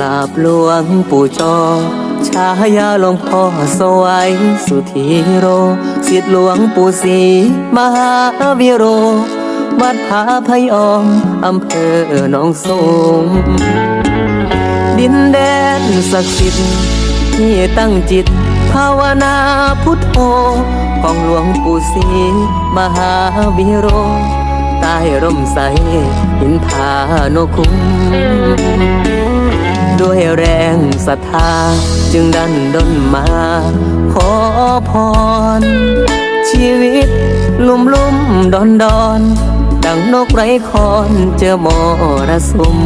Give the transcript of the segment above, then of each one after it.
ราบหลวงปู่จอชายาหลวงพ่อสวัยสุธีโรสิทธิหลวงปู่ศรีมหาวิโร วัดผาพยอม อำเภอหนองสงดินแดนศักดิ์สิทธิ์ที่ตั้งจิต ภาวนาพุทโธของหลวงปู่ศรีมหาวิโรใต้ร่มใสหินผานคุ้ม ด้วยแรงศรัทธาจึงดันดนมา ขอพร ชีวิตลุ่มลุ่มดอนดอน ดังนกไร้คอนเจอมรสุม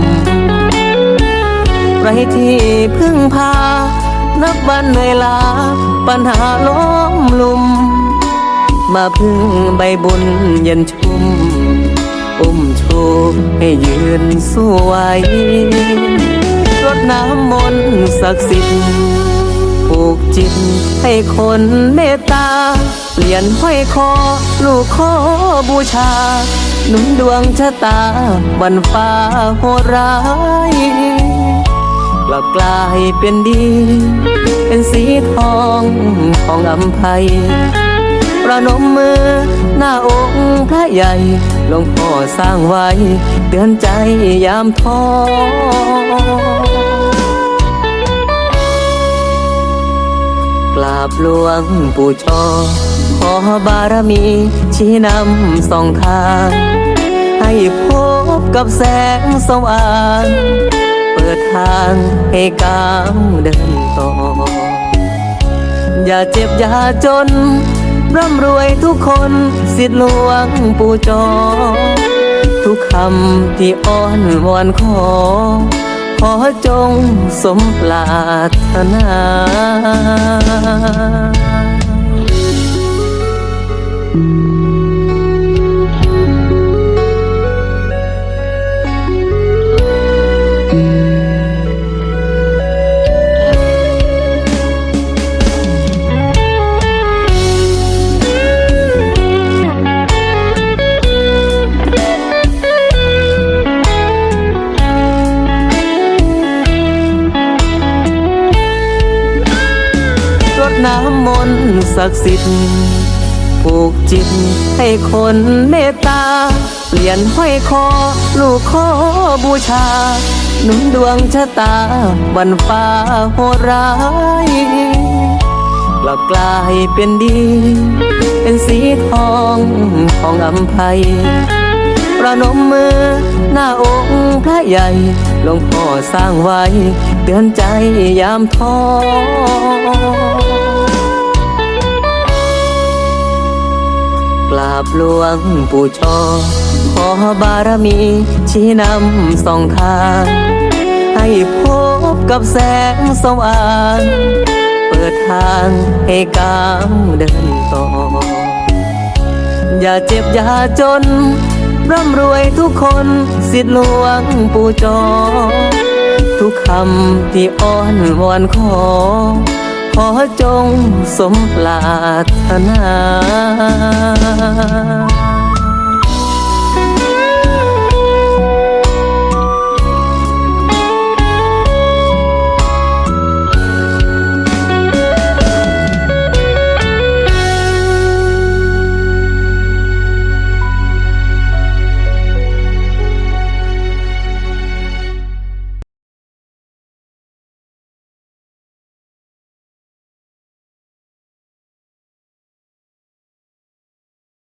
ไรที่พึ่งพา นับวันเหนื่อยล้าปัญหาล้อมลุม มาพึ่งใบบุญเย็นชุ่ม อุ้มชูให้ยืนสู้ไว รดน้ำมนต์ศักดิ์สิทธิ์ผูกจิตให้คนเมตตาเหรียญห้อยคอ ลูกขอบูชา หนุนดวงชะตาวันฟ้าโหดร้ายกลับกลายเป็นดี เป็นสีทองของอำไพประนมมือหน้าองค์พระใหญ่หลวงพ่อสร้างไว้ เตือนใจยามท้อ กราบหลวงปู่ชอขอบารมีชี้นำสองทาง ให้พบกับแสงสว่าง เปิดทางให้ก้าวเดินต่อ อย่าเจ็บอย่าจน ร่ำรวยทุกคนสิทธิหลวงปู่จอ ทุกคำที่อ้อนวอนขอ ขอจงสมปรารถนาอืม น้ำมนต์ศักดิ์สิทธิ์ผูกจิตให้คนเมตตาเหรียญห้อยคอ ลูกขอบูชา หนุนดวงชะตาวันฟ้าโหร้ายกลับกลายเป็นดี เป็นสีทองของอำไพประนมมือหน้าองค์พระใหญ่หลวงพ่อสร้างไว้ เตือนใจยามท้อ ราบหลวงปู่ชอขอบารมีชี้นำสองทาง ให้พบกับแสงสว่าง เปิดทางให้ก้าวเดินต่อ อย่าเจ็บอย่าจน ร่ำรวยทุกคนสิทธิหลวงปู่จอ ทุกคำที่อ้อนวอนขอ ขอจงสมปรารถนา